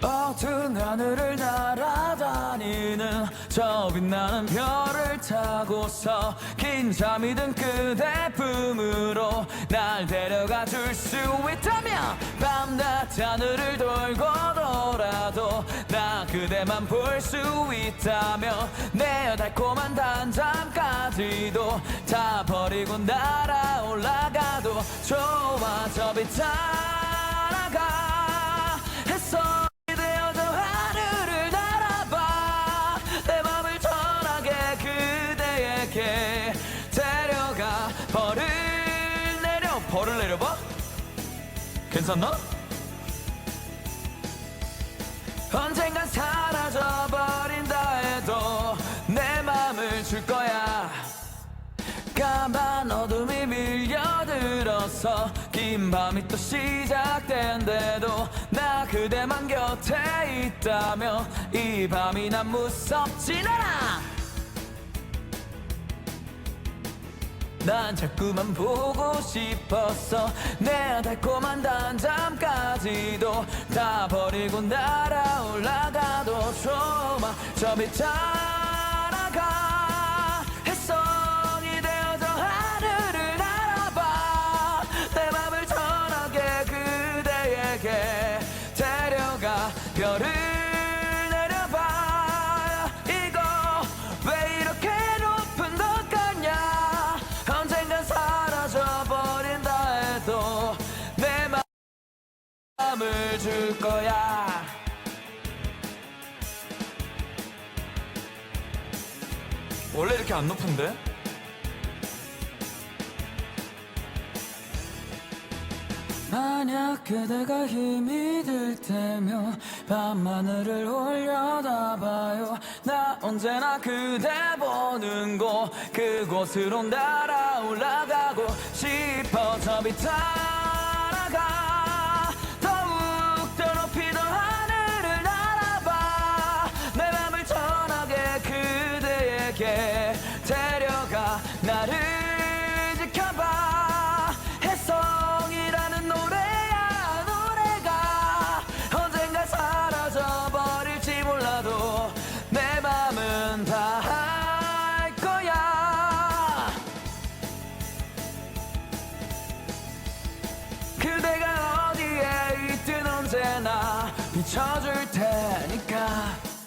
어두운 하늘을 날아다니는 저 빛나는 별을 타고서 긴 잠이 든 그대 품으로 날 데려가 줄 수 있다면 밤낮 하늘을 돌고 돌아도 나 그대만 볼 수 있다면 내 달콤한 단잠까지도 다 버리고 날아 올라가도 좋아 저빛따 벌을 내려봐. 괜찮나? 언젠간 사라져버린다 해도 내 맘을 줄 거야. 까만 어둠이 밀려들어서 긴 밤이 또 시작된대도 나 그대만 곁에 있다면 이 밤이 난 무섭진 않아 난 자꾸만 보고 싶었어. 내 달콤한 단잠까지도 다 버리고 날아 올라가도 좋아. 저빛 따라가 햇성이 되어 저 하늘을 날아봐. 내 맘을 전하게 그대에게 데려가. 별을 마음을 줄 거야. 원래 이렇게 안 높은데? 만약 그대가 힘이 들 테면 밤하늘을 올려다봐요. 나 언제나 그대 보는 곳 그곳으로 날아 올라가고 싶어. 저빛 따 그대에게 데려가 나를 지켜봐. 해성이라는 노래야 노래가 언젠가 사라져버릴지 몰라도 내 맘은 다 할 거야. 그대가 어디에 있든 언제나 비춰줄 테니까